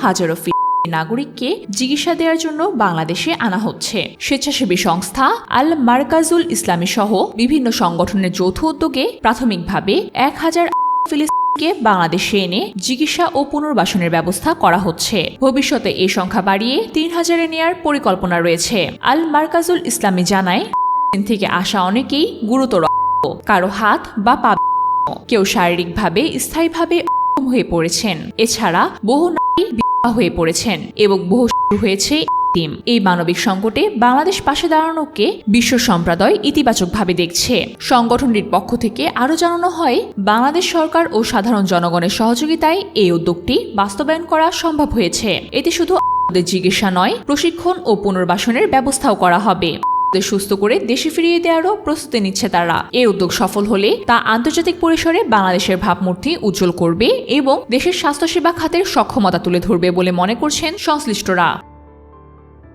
হাজারো নাগরিককে চিকিৎসা দেওয়ার জন্য বাংলাদেশে আনা হচ্ছে। স্বেচ্ছাসেবী সংস্থা আল মার্কাজুল ইসলামী সহ বিভিন্ন সংগঠনের যৌথ উদ্যোগে প্রাথমিকভাবে এক হাজার বাংলাদেশে এনে চিকিৎসা ও পুনর্বাসনের ব্যবস্থা করা হচ্ছে। ভবিষ্যতে এই সংখ্যা বাড়িয়ে তিন হাজারে নেয়ার পরিকল্পনা রয়েছে। আল মার্কাজুল ইসলামী জানায় থেকে আসা অনেকেই গুরুতর কারও হাত বা পা কেউ শারীরিকভাবে, স্থায়ীভাবে অক্ষম হয়ে পড়েছেন। এছাড়া বহু নারী বিধবা হয়ে পড়েছেন এবং বহু হয়েছে। এই মানবিক সংকটে বাংলাদেশ পাশে দাঁড়ানোকে বিশ্ব সম্প্রদায় ইতিবাচকভাবে দেখছে। সংগঠনটির পক্ষ থেকে আরও জানানো হয়, বাংলাদেশ সরকার ও সাধারণ জনগণের সহযোগিতায় এই উদ্যোগটি বাস্তবায়ন করা সম্ভব হয়েছে। এতে শুধু চিকিৎসা নয়, প্রশিক্ষণ ও পুনর্বাসনের ব্যবস্থাও করা হবে। সুস্থ করে দেশে ফিরিয়ে দেওয়ারও প্রস্তুতি নিচ্ছে তারা। এই উদ্যোগ সফল হলে তা আন্তর্জাতিক পরিসরে বাংলাদেশের ভাবমূর্তি উজ্জ্বল করবে এবং দেশের স্বাস্থ্যসেবা খাতের সক্ষমতা তুলে ধরবে বলে মনে করছেন সংশ্লিষ্টরা।